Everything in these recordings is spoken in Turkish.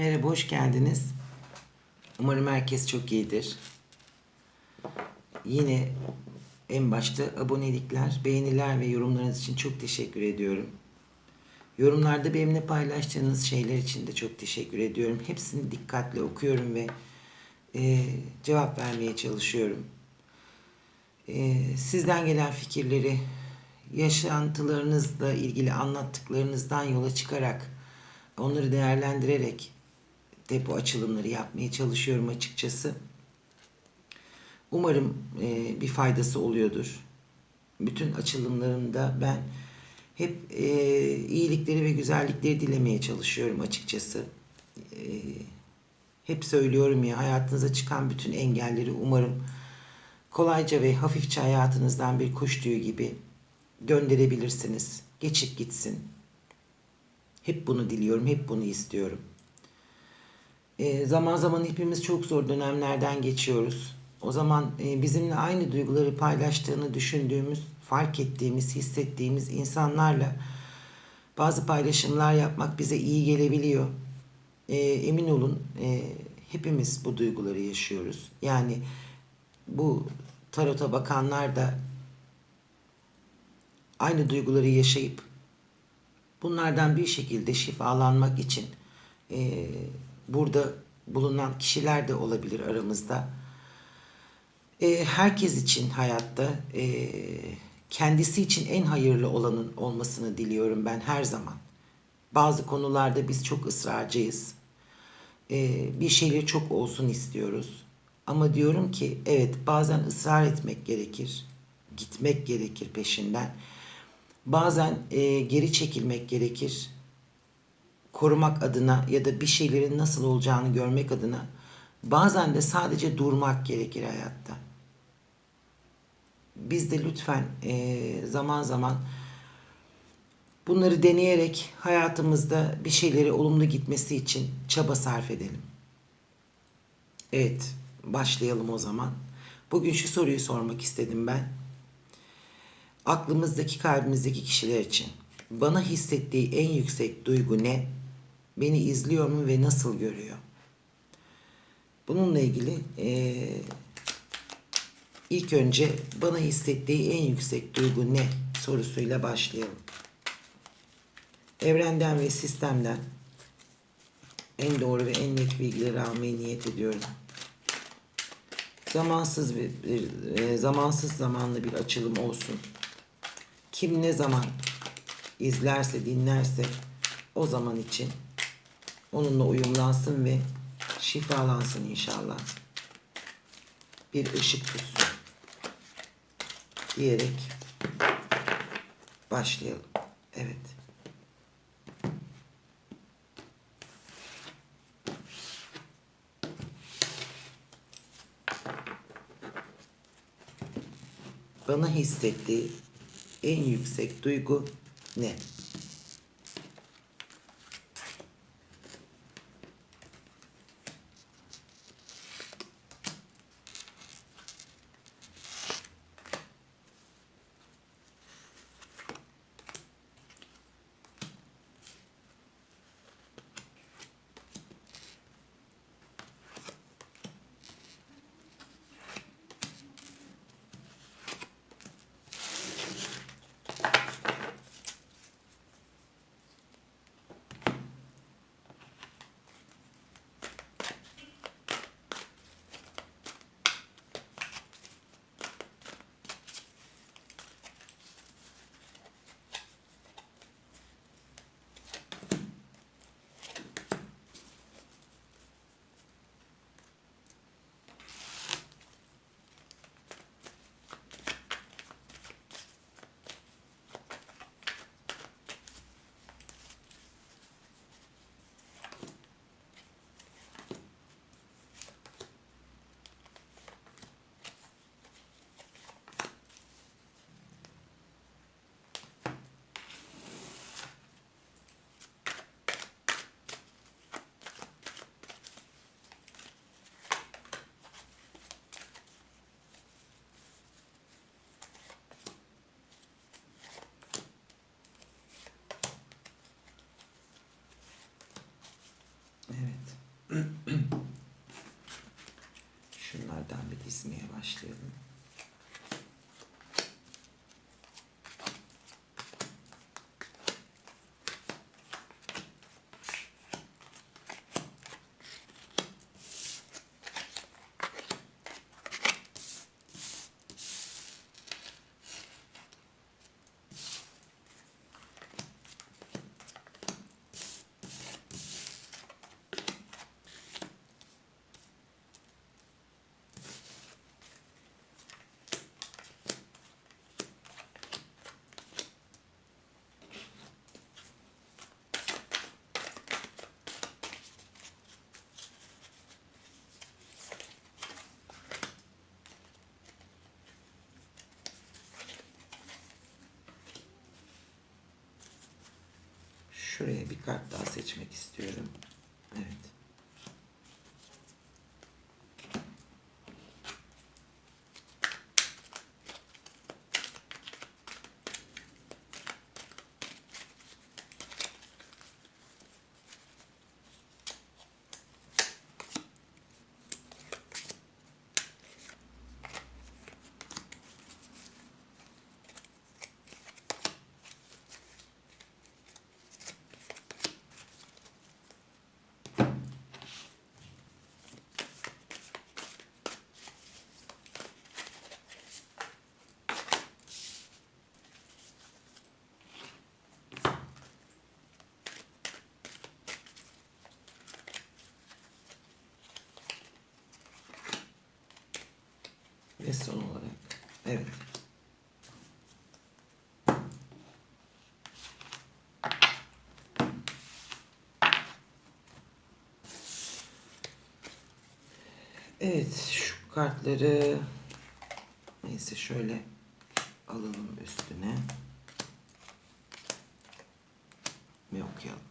Merhaba, hoş geldiniz. Umarım herkes çok iyidir. Yine en başta abonelikler, beğeniler ve yorumlarınız için çok teşekkür ediyorum. Yorumlarda benimle paylaştığınız şeyler için de çok teşekkür ediyorum. Hepsini dikkatle okuyorum ve e, cevap vermeye çalışıyorum. E, sizden gelen fikirleri, yaşantılarınızla ilgili anlattıklarınızdan yola çıkarak, onları değerlendirerek depo açılımları yapmaya çalışıyorum açıkçası. Umarım e, bir faydası oluyordur. Bütün açılımlarımda ben hep e, iyilikleri ve güzellikleri dilemeye çalışıyorum açıkçası. E, hep söylüyorum ya hayatınıza çıkan bütün engelleri umarım kolayca ve hafifçe hayatınızdan bir kuş tüyü gibi gönderebilirsiniz. Geçip gitsin. Hep bunu diliyorum, hep bunu istiyorum. E, zaman zaman hepimiz çok zor dönemlerden geçiyoruz. O zaman e, bizimle aynı duyguları paylaştığını düşündüğümüz, fark ettiğimiz, hissettiğimiz insanlarla bazı paylaşımlar yapmak bize iyi gelebiliyor. E, emin olun e, hepimiz bu duyguları yaşıyoruz. Yani bu tarota bakanlar da aynı duyguları yaşayıp bunlardan bir şekilde şifalanmak için e, burada bulunan kişiler de olabilir aramızda. E, herkes için hayatta e, kendisi için en hayırlı olanın olmasını diliyorum ben her zaman. Bazı konularda biz çok ısrarcıyız. E, bir şeyler çok olsun istiyoruz. Ama diyorum ki evet bazen ısrar etmek gerekir. Gitmek gerekir peşinden. Bazen e, geri çekilmek gerekir korumak adına ya da bir şeylerin nasıl olacağını görmek adına bazen de sadece durmak gerekir hayatta. Biz de lütfen e, zaman zaman bunları deneyerek hayatımızda bir şeyleri olumlu gitmesi için çaba sarf edelim. Evet, başlayalım o zaman. Bugün şu soruyu sormak istedim ben. Aklımızdaki, kalbimizdeki kişiler için bana hissettiği en yüksek duygu ne? Beni izliyor mu ve nasıl görüyor? Bununla ilgili e, ilk önce bana hissettiği en yüksek duygu ne sorusuyla başlayalım. Evrenden ve sistemden en doğru ve en net bilgileri almayı niyet ediyorum. Zamansız bir, bir e, zamansız zamanlı bir açılım olsun. Kim ne zaman izlerse, dinlerse o zaman için onunla uyumlansın ve şifalansın inşallah. Bir ışık tutsun diyerek başlayalım. Evet. Bana hissettiği en yüksek duygu ne? Dizmeye başlayalım. Şuraya bir kart daha seçmek istiyorum. Evet. Son olarak evet. Evet şu kartları neyse şöyle alalım üstüne. Ve okuyalım.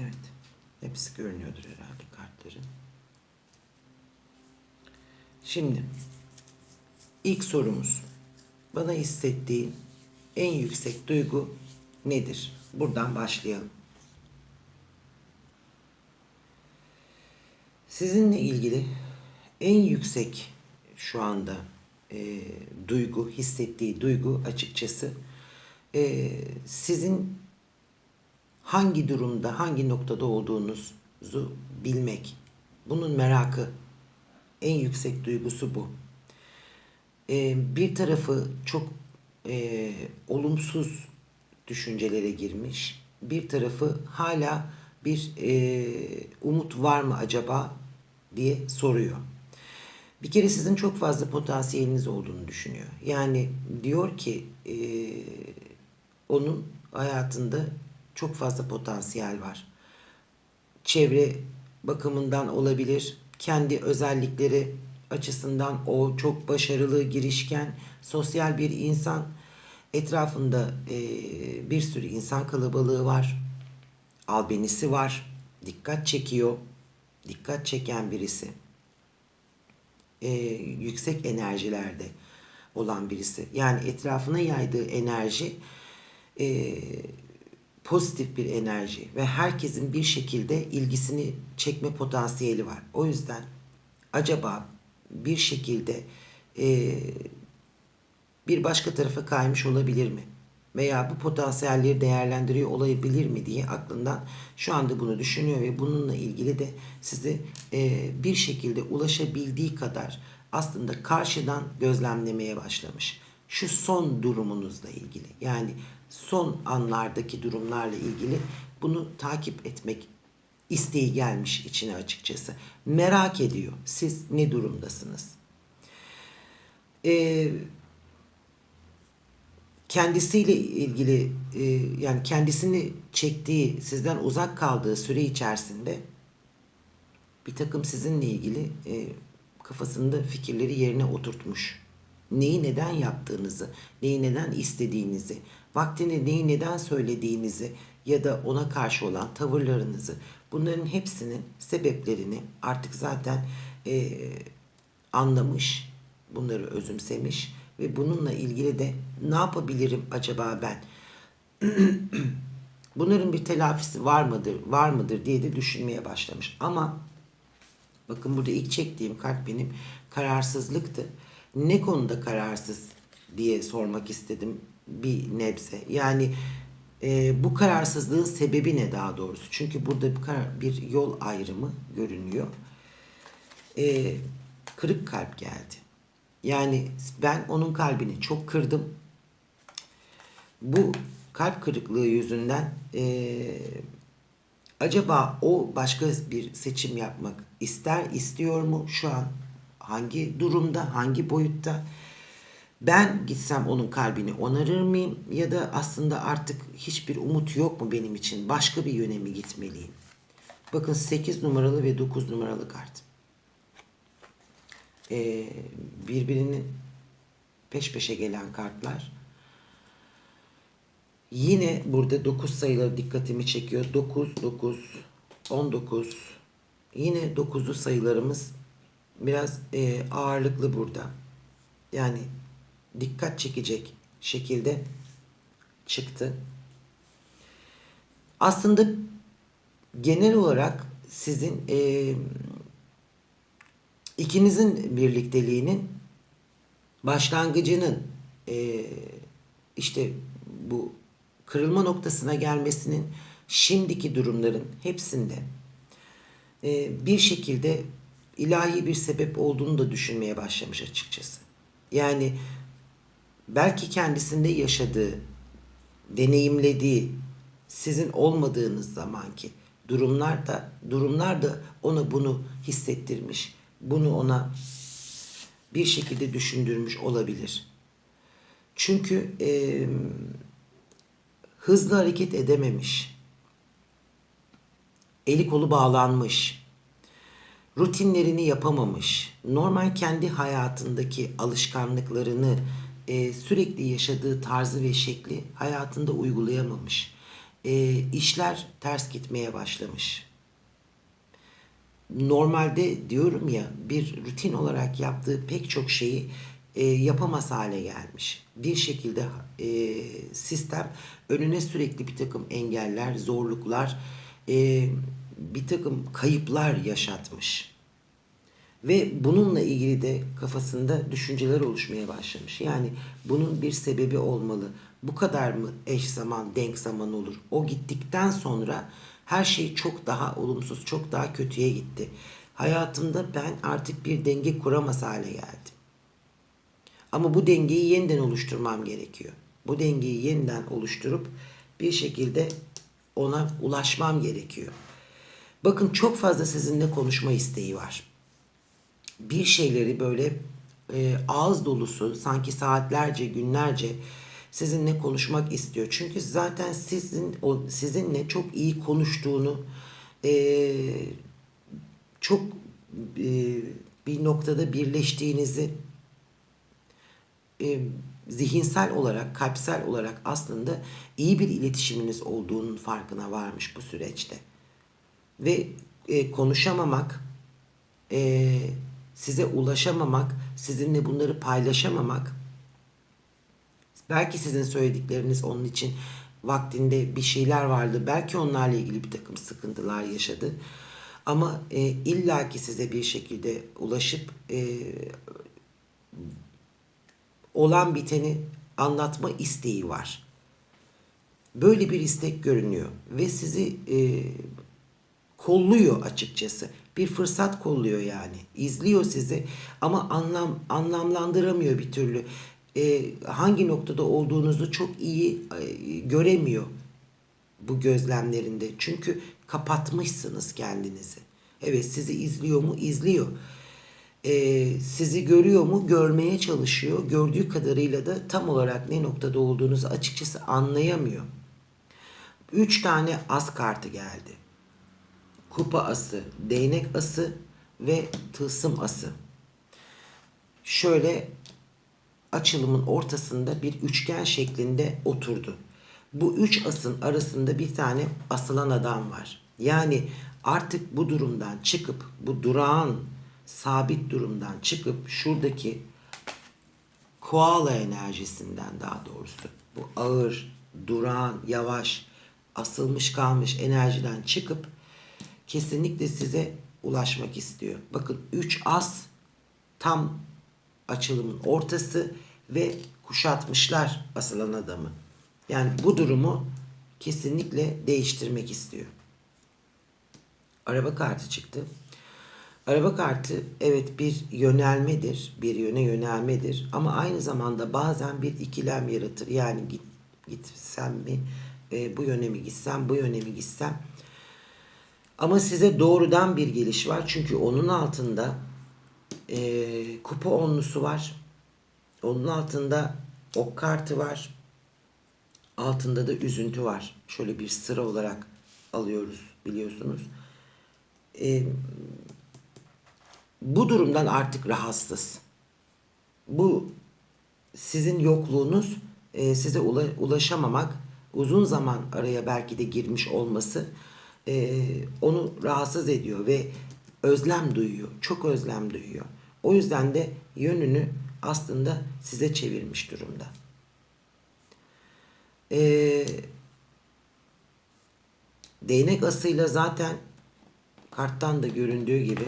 Evet. Hepsi görünüyordur herhalde kartların. Şimdi ilk sorumuz. Bana hissettiğin en yüksek duygu nedir? Buradan başlayalım. Sizinle ilgili en yüksek şu anda e, duygu, hissettiği duygu açıkçası e, sizin hangi durumda, hangi noktada olduğunuzu bilmek. Bunun merakı, en yüksek duygusu bu. Ee, bir tarafı çok e, olumsuz düşüncelere girmiş, bir tarafı hala bir e, umut var mı acaba diye soruyor. Bir kere sizin çok fazla potansiyeliniz olduğunu düşünüyor. Yani diyor ki e, onun hayatında çok fazla potansiyel var. Çevre bakımından olabilir, kendi özellikleri açısından o çok başarılı, girişken, sosyal bir insan. Etrafında e, bir sürü insan kalabalığı var. Albenisi var. Dikkat çekiyor. Dikkat çeken birisi. E, yüksek enerjilerde olan birisi. Yani etrafına yaydığı enerji e, pozitif bir enerji ve herkesin bir şekilde ilgisini çekme potansiyeli var. O yüzden acaba bir şekilde e, bir başka tarafa kaymış olabilir mi? Veya bu potansiyelleri değerlendiriyor olabilir mi diye aklından şu anda bunu düşünüyor ve bununla ilgili de sizi e, bir şekilde ulaşabildiği kadar aslında karşıdan gözlemlemeye başlamış. Şu son durumunuzla ilgili yani son anlardaki durumlarla ilgili bunu takip etmek isteği gelmiş içine açıkçası. Merak ediyor. Siz ne durumdasınız? Ee, kendisiyle ilgili e, yani kendisini çektiği, sizden uzak kaldığı süre içerisinde bir takım sizinle ilgili e, kafasında fikirleri yerine oturtmuş. Neyi neden yaptığınızı, neyi neden istediğinizi, vaktini neyi neden söylediğinizi ya da ona karşı olan tavırlarınızı bunların hepsinin sebeplerini artık zaten e, anlamış, bunları özümsemiş ve bununla ilgili de ne yapabilirim acaba ben? Bunların bir telafisi var mıdır, var mıdır diye de düşünmeye başlamış. Ama bakın burada ilk çektiğim kart benim kararsızlıktı. Ne konuda kararsız diye sormak istedim bir nebze. Yani e, bu kararsızlığın sebebi ne daha doğrusu? Çünkü burada bir, karar- bir yol ayrımı görünüyor. E, kırık kalp geldi. Yani ben onun kalbini çok kırdım bu kalp kırıklığı yüzünden eee, acaba o başka bir seçim yapmak ister istiyor mu şu an hangi durumda hangi boyutta ben gitsem onun kalbini onarır mıyım ya da aslında artık hiçbir umut yok mu benim için başka bir yöne mi gitmeliyim bakın 8 numaralı ve 9 numaralı kart Eee, birbirinin peş peşe gelen kartlar Yine burada 9 sayıları dikkatimi çekiyor. 9, 9, 19. Yine 9'lu sayılarımız biraz e, ağırlıklı burada. Yani dikkat çekecek şekilde çıktı. Aslında genel olarak sizin e, ikinizin birlikteliğinin başlangıcının e, işte bu kırılma noktasına gelmesinin şimdiki durumların hepsinde e, bir şekilde ilahi bir sebep olduğunu da düşünmeye başlamış açıkçası. Yani belki kendisinde yaşadığı, deneyimlediği sizin olmadığınız zamanki durumlar da durumlar da ona bunu hissettirmiş. Bunu ona bir şekilde düşündürmüş olabilir. Çünkü eee hızlı hareket edememiş. Eli kolu bağlanmış. Rutinlerini yapamamış. Normal kendi hayatındaki alışkanlıklarını e, sürekli yaşadığı tarzı ve şekli hayatında uygulayamamış. E, işler ters gitmeye başlamış. Normalde diyorum ya bir rutin olarak yaptığı pek çok şeyi e, yapamaz hale gelmiş. Bir şekilde e, sistem önüne sürekli bir takım engeller, zorluklar, e, bir takım kayıplar yaşatmış. Ve bununla ilgili de kafasında düşünceler oluşmaya başlamış. Yani bunun bir sebebi olmalı. Bu kadar mı eş zaman, denk zaman olur? O gittikten sonra her şey çok daha olumsuz, çok daha kötüye gitti. Hayatımda ben artık bir denge kuramaz hale geldim. Ama bu dengeyi yeniden oluşturmam gerekiyor. Bu dengeyi yeniden oluşturup bir şekilde ona ulaşmam gerekiyor. Bakın çok fazla sizinle konuşma isteği var. Bir şeyleri böyle e, ağız dolusu sanki saatlerce günlerce sizinle konuşmak istiyor. Çünkü zaten sizin o sizinle çok iyi konuştuğunu e, çok e, bir noktada birleştiğinizi e, zihinsel olarak, kalpsel olarak aslında iyi bir iletişiminiz olduğunun farkına varmış bu süreçte. Ve e, konuşamamak, e, size ulaşamamak, sizinle bunları paylaşamamak, belki sizin söyledikleriniz onun için vaktinde bir şeyler vardı. Belki onlarla ilgili bir takım sıkıntılar yaşadı. Ama e, illaki size bir şekilde ulaşıp e, olan biteni anlatma isteği var. Böyle bir istek görünüyor ve sizi e, kolluyor açıkçası. Bir fırsat kolluyor yani. İzliyor sizi ama anlam anlamlandıramıyor bir türlü. E, hangi noktada olduğunuzu çok iyi e, göremiyor bu gözlemlerinde. Çünkü kapatmışsınız kendinizi. Evet sizi izliyor mu? İzliyor e, sizi görüyor mu? Görmeye çalışıyor. Gördüğü kadarıyla da tam olarak ne noktada olduğunuzu açıkçası anlayamıyor. Üç tane as kartı geldi. Kupa ası, değnek ası ve tılsım ası. Şöyle açılımın ortasında bir üçgen şeklinde oturdu. Bu üç asın arasında bir tane asılan adam var. Yani artık bu durumdan çıkıp bu durağan sabit durumdan çıkıp şuradaki koala enerjisinden daha doğrusu bu ağır, durağan, yavaş, asılmış kalmış enerjiden çıkıp kesinlikle size ulaşmak istiyor. Bakın 3 as tam açılımın ortası ve kuşatmışlar asılan adamı. Yani bu durumu kesinlikle değiştirmek istiyor. Araba kartı çıktı. Araba kartı evet bir yönelmedir, bir yöne yönelmedir ama aynı zamanda bazen bir ikilem yaratır. Yani git gitsem mi, e, bu yöne mi gitsem, bu yöne mi gitsem. Ama size doğrudan bir geliş var çünkü onun altında e, kupa onlusu var. Onun altında ok kartı var. Altında da üzüntü var. Şöyle bir sıra olarak alıyoruz biliyorsunuz. E, bu durumdan artık rahatsız. Bu sizin yokluğunuz e, size ula- ulaşamamak, uzun zaman araya belki de girmiş olması e, onu rahatsız ediyor ve özlem duyuyor. Çok özlem duyuyor. O yüzden de yönünü aslında size çevirmiş durumda. E, değnek asıyla zaten karttan da göründüğü gibi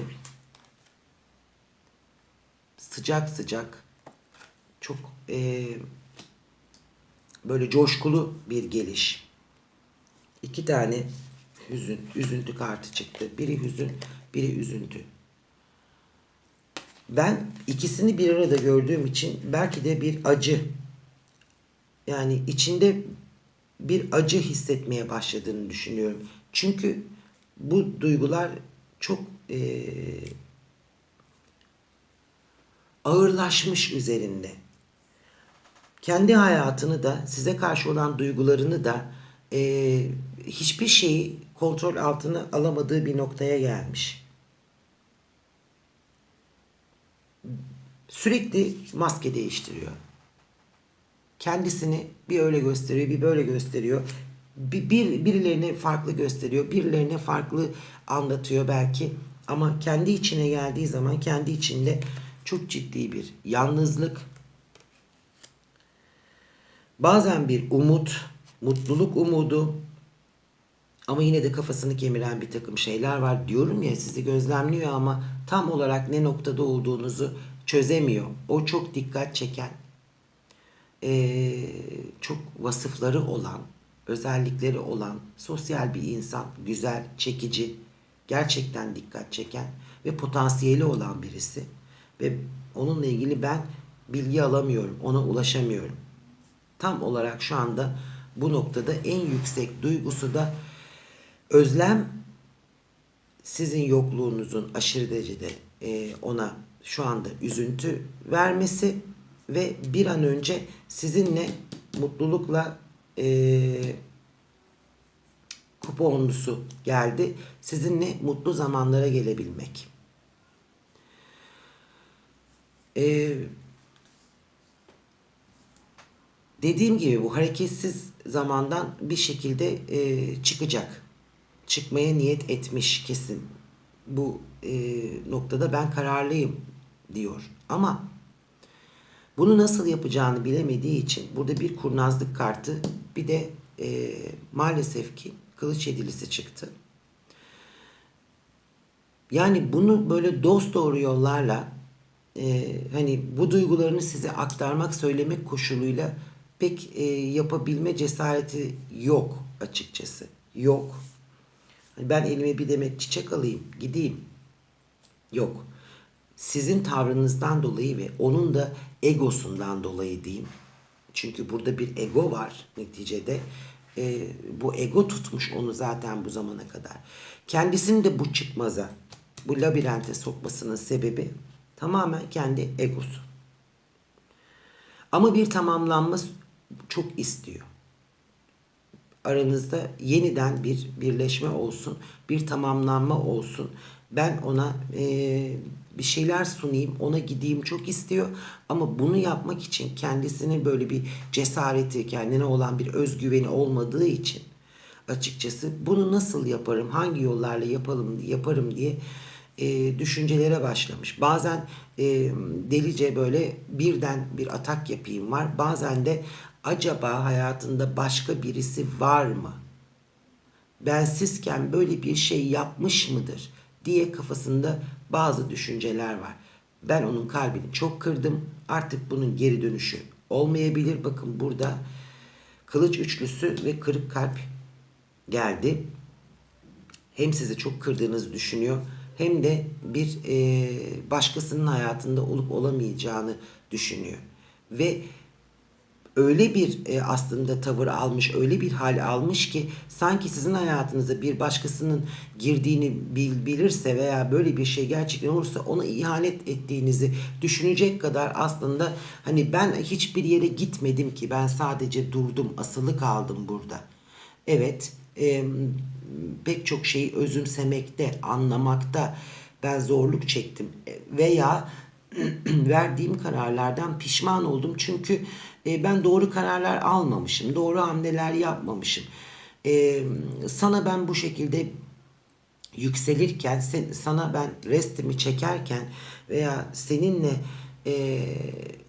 sıcak sıcak çok e, böyle coşkulu bir geliş. İki tane hüzün, üzüntü kartı çıktı. Biri hüzün, biri üzüntü. Ben ikisini bir arada gördüğüm için belki de bir acı yani içinde bir acı hissetmeye başladığını düşünüyorum. Çünkü bu duygular çok eee ağırlaşmış üzerinde. Kendi hayatını da size karşı olan duygularını da e, hiçbir şeyi kontrol altına alamadığı bir noktaya gelmiş. Sürekli maske değiştiriyor. Kendisini bir öyle gösteriyor, bir böyle gösteriyor. Bir, bir birilerine farklı gösteriyor, birilerine farklı anlatıyor belki. Ama kendi içine geldiği zaman kendi içinde çok ciddi bir yalnızlık, bazen bir umut, mutluluk umudu ama yine de kafasını kemiren bir takım şeyler var. Diyorum ya sizi gözlemliyor ama tam olarak ne noktada olduğunuzu çözemiyor. O çok dikkat çeken, çok vasıfları olan, özellikleri olan, sosyal bir insan, güzel, çekici, gerçekten dikkat çeken ve potansiyeli olan birisi ve onunla ilgili ben bilgi alamıyorum, ona ulaşamıyorum. Tam olarak şu anda bu noktada en yüksek duygusu da özlem sizin yokluğunuzun aşırı derecede e, ona şu anda üzüntü vermesi ve bir an önce sizinle mutlulukla e, kuponlusu geldi. Sizinle mutlu zamanlara gelebilmek. Ee, dediğim gibi bu hareketsiz zamandan bir şekilde e, çıkacak. Çıkmaya niyet etmiş kesin. Bu e, noktada ben kararlıyım diyor. Ama bunu nasıl yapacağını bilemediği için burada bir kurnazlık kartı bir de e, maalesef ki kılıç yedilisi çıktı. Yani bunu böyle dost doğru yollarla e, hani bu duygularını size aktarmak, söylemek koşuluyla pek e, yapabilme cesareti yok açıkçası. Yok. Ben elime bir demet çiçek alayım, gideyim. Yok. Sizin tavrınızdan dolayı ve onun da egosundan dolayı diyeyim. Çünkü burada bir ego var neticede. E, bu ego tutmuş onu zaten bu zamana kadar. Kendisini de bu çıkmaza, bu labirente sokmasının sebebi Tamamen kendi egosu. Ama bir tamamlanma çok istiyor. Aranızda yeniden bir birleşme olsun, bir tamamlanma olsun. Ben ona e, bir şeyler sunayım, ona gideyim çok istiyor. Ama bunu yapmak için kendisine böyle bir cesareti, kendine olan bir özgüveni olmadığı için açıkçası bunu nasıl yaparım, hangi yollarla yapalım yaparım diye e, düşüncelere başlamış. Bazen e, delice böyle birden bir atak yapayım var. Bazen de acaba hayatında başka birisi var mı? bensizken böyle bir şey yapmış mıdır diye kafasında bazı düşünceler var. Ben onun kalbini çok kırdım. Artık bunun geri dönüşü olmayabilir. Bakın burada kılıç üçlüsü ve kırık kalp geldi. Hem sizi çok kırdığınızı düşünüyor hem de bir e, başkasının hayatında olup olamayacağını düşünüyor. Ve öyle bir e, aslında tavır almış, öyle bir hal almış ki sanki sizin hayatınıza bir başkasının girdiğini bil, bilirse veya böyle bir şey gerçekten olursa ona ihanet ettiğinizi düşünecek kadar aslında hani ben hiçbir yere gitmedim ki ben sadece durdum, asılı kaldım burada. Evet, e, pek çok şeyi özümsemekte, anlamakta ben zorluk çektim E, veya verdiğim kararlardan pişman oldum. Çünkü e, ben doğru kararlar almamışım, doğru hamleler yapmamışım. E, sana ben bu şekilde yükselirken, sen, sana ben restimi çekerken veya seninle e,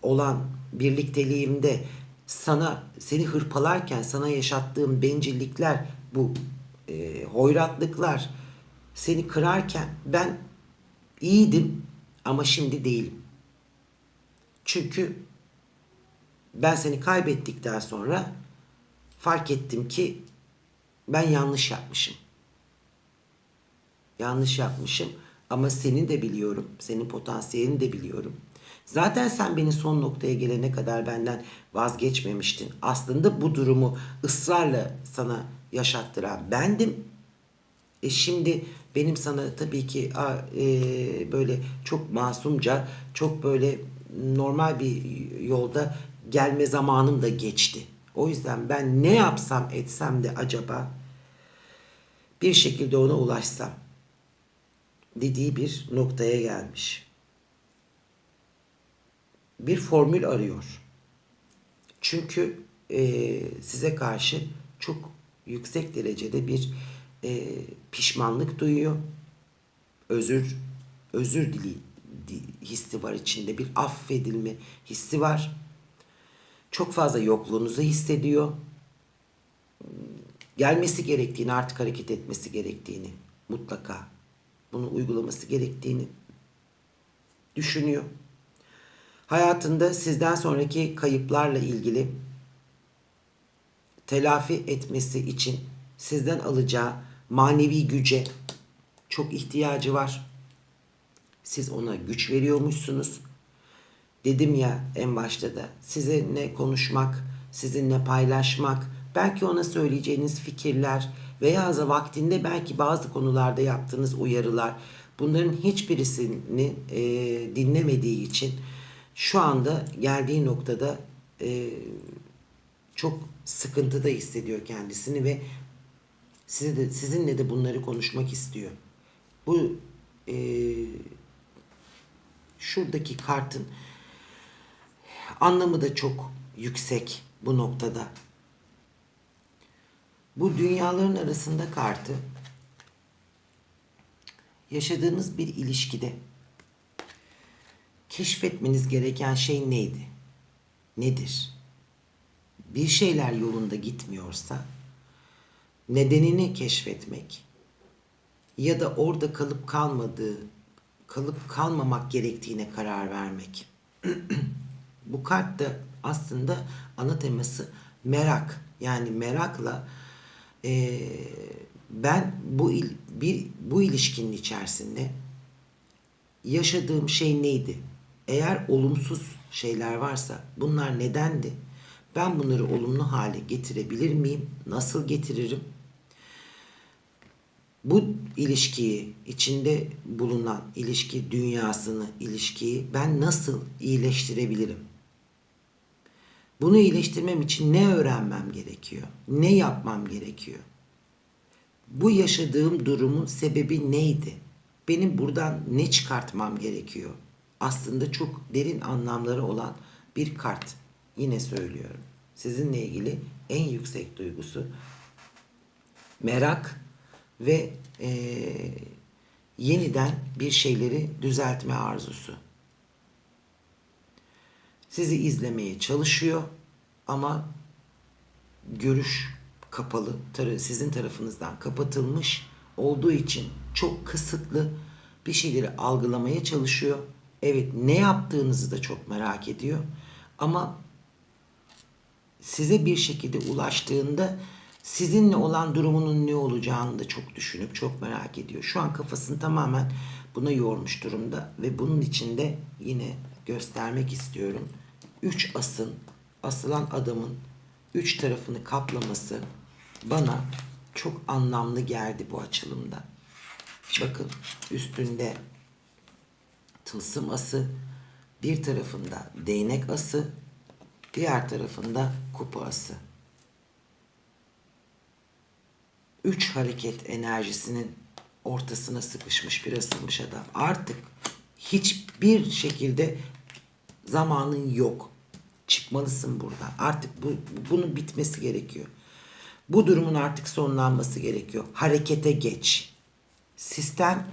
olan birlikteliğimde sana seni hırpalarken sana yaşattığım bencillikler, bu e, hoyratlıklar seni kırarken ben iyiydim ama şimdi değilim. Çünkü ben seni kaybettikten sonra fark ettim ki ben yanlış yapmışım. Yanlış yapmışım ama seni de biliyorum. Senin potansiyelini de biliyorum. Zaten sen beni son noktaya gelene kadar benden vazgeçmemiştin. Aslında bu durumu ısrarla sana yaşattıran bendim. E şimdi benim sana tabii ki e, böyle çok masumca, çok böyle normal bir yolda gelme zamanım da geçti. O yüzden ben ne yapsam etsem de acaba bir şekilde ona ulaşsam dediği bir noktaya gelmiş. Bir formül arıyor. Çünkü e, size karşı çok yüksek derecede bir e, pişmanlık duyuyor. Özür özür dili di- hissi var içinde. Bir affedilme hissi var. Çok fazla yokluğunuzu hissediyor. Gelmesi gerektiğini, artık hareket etmesi gerektiğini mutlaka bunu uygulaması gerektiğini düşünüyor. Hayatında sizden sonraki kayıplarla ilgili telafi etmesi için sizden alacağı manevi güce çok ihtiyacı var. Siz ona güç veriyormuşsunuz. Dedim ya en başta da sizinle konuşmak, sizinle paylaşmak, belki ona söyleyeceğiniz fikirler veya da vaktinde belki bazı konularda yaptığınız uyarılar bunların hiçbirisini e, dinlemediği için şu anda geldiği noktada e, çok sıkıntıda hissediyor kendisini ve size de, sizinle de bunları konuşmak istiyor. Bu e, şuradaki kartın anlamı da çok yüksek bu noktada. Bu dünyaların arasında kartı yaşadığınız bir ilişkide keşfetmeniz gereken şey neydi? Nedir? Bir şeyler yolunda gitmiyorsa nedenini keşfetmek ya da orada kalıp kalmadığı, kalıp kalmamak gerektiğine karar vermek. Bu kart da aslında ana teması merak. Yani merakla e, ben bu il, bir bu ilişkinin içerisinde yaşadığım şey neydi? Eğer olumsuz şeyler varsa bunlar nedendi? Ben bunları olumlu hale getirebilir miyim? Nasıl getiririm? Bu ilişkiyi, içinde bulunan ilişki dünyasını, ilişkiyi ben nasıl iyileştirebilirim? Bunu iyileştirmem için ne öğrenmem gerekiyor? Ne yapmam gerekiyor? Bu yaşadığım durumun sebebi neydi? Benim buradan ne çıkartmam gerekiyor? Aslında çok derin anlamları olan bir kart. Yine söylüyorum. Sizinle ilgili en yüksek duygusu merak ve eee, yeniden bir şeyleri düzeltme arzusu. Sizi izlemeye çalışıyor ama görüş kapalı, sizin tarafınızdan kapatılmış olduğu için çok kısıtlı bir şeyleri algılamaya çalışıyor. Evet ne yaptığınızı da çok merak ediyor ama size bir şekilde ulaştığında sizinle olan durumunun ne olacağını da çok düşünüp çok merak ediyor. Şu an kafasını tamamen buna yormuş durumda ve bunun içinde yine göstermek istiyorum. Üç asın, asılan adamın üç tarafını kaplaması bana çok anlamlı geldi bu açılımda. Bakın üstünde tılsım ası, bir tarafında değnek ası, diğer tarafında kupa ası. Üç hareket enerjisinin ortasına sıkışmış bir asılmış adam. Artık hiçbir şekilde zamanın yok. Çıkmalısın buradan. Artık bu, bunun bitmesi gerekiyor. Bu durumun artık sonlanması gerekiyor. Harekete geç. Sistem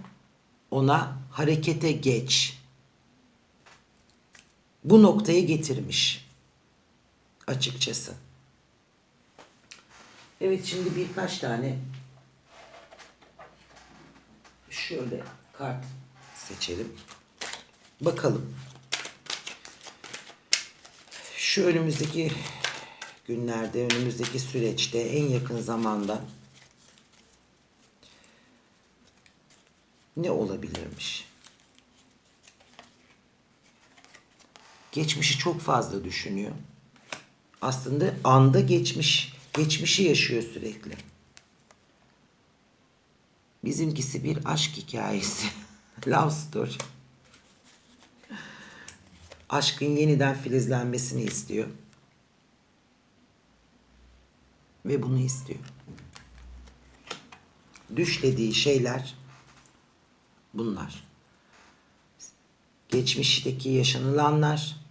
ona harekete geç. Bu noktaya getirmiş. Açıkçası. Evet şimdi birkaç tane şöyle kart seçelim. Bakalım. Şu önümüzdeki günlerde, önümüzdeki süreçte en yakın zamanda ne olabilirmiş? Geçmişi çok fazla düşünüyor. Aslında anda geçmiş, geçmişi yaşıyor sürekli. Bizimkisi bir aşk hikayesi. Love story. Aşkın yeniden filizlenmesini istiyor. Ve bunu istiyor. Düşlediği şeyler bunlar. Geçmişteki yaşanılanlar,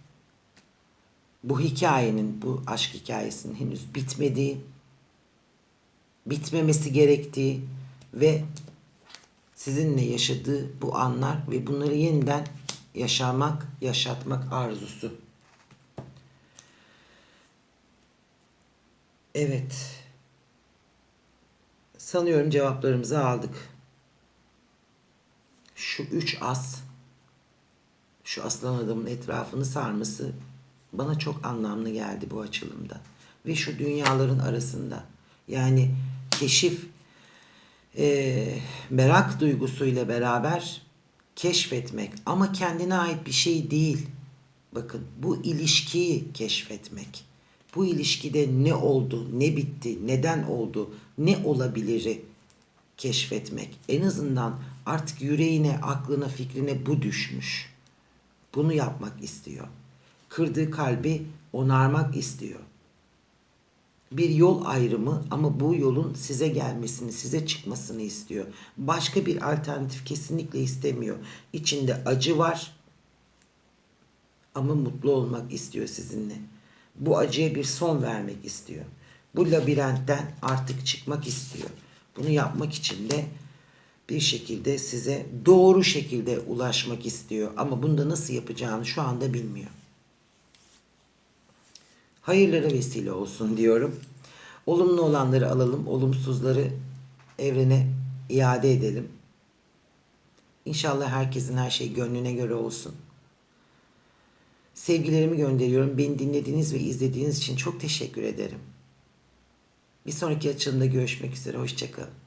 bu hikayenin, bu aşk hikayesinin henüz bitmediği, bitmemesi gerektiği ve sizinle yaşadığı bu anlar ve bunları yeniden yaşamak, yaşatmak arzusu. Evet. Sanıyorum cevaplarımızı aldık. Şu üç as, şu aslan adamın etrafını sarması bana çok anlamlı geldi bu açılımda. Ve şu dünyaların arasında yani keşif e, merak duygusuyla beraber keşfetmek ama kendine ait bir şey değil. Bakın bu ilişkiyi keşfetmek. Bu ilişkide ne oldu, ne bitti, neden oldu, ne olabiliri keşfetmek. En azından artık yüreğine, aklına, fikrine bu düşmüş. Bunu yapmak istiyor. Kırdığı kalbi onarmak istiyor. Bir yol ayrımı ama bu yolun size gelmesini, size çıkmasını istiyor. Başka bir alternatif kesinlikle istemiyor. İçinde acı var ama mutlu olmak istiyor sizinle. Bu acıya bir son vermek istiyor. Bu labirentten artık çıkmak istiyor. Bunu yapmak için de bir şekilde size doğru şekilde ulaşmak istiyor. Ama bunda nasıl yapacağını şu anda bilmiyor. Hayırlara vesile olsun diyorum. Olumlu olanları alalım, olumsuzları evrene iade edelim. İnşallah herkesin her şey gönlüne göre olsun. Sevgilerimi gönderiyorum. Beni dinlediğiniz ve izlediğiniz için çok teşekkür ederim. Bir sonraki açılımda görüşmek üzere. Hoşçakalın.